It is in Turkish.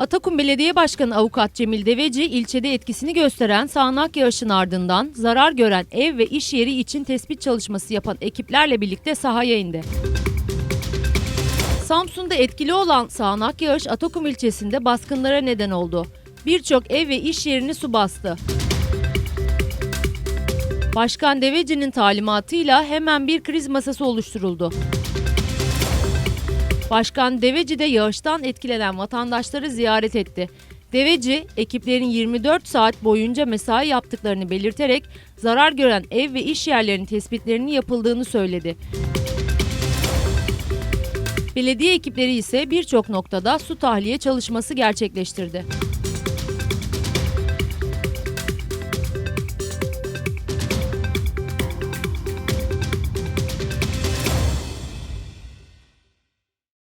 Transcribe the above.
Atakum Belediye Başkanı Avukat Cemil Deveci ilçede etkisini gösteren sağanak yağışın ardından zarar gören ev ve iş yeri için tespit çalışması yapan ekiplerle birlikte sahaya indi. Samsun'da etkili olan sağanak yağış Atakum ilçesinde baskınlara neden oldu. Birçok ev ve iş yerini su bastı. Başkan Deveci'nin talimatıyla hemen bir kriz masası oluşturuldu. Başkan Deveci de yağıştan etkilenen vatandaşları ziyaret etti. Deveci, ekiplerin 24 saat boyunca mesai yaptıklarını belirterek zarar gören ev ve iş yerlerinin tespitlerinin yapıldığını söyledi. Belediye ekipleri ise birçok noktada su tahliye çalışması gerçekleştirdi.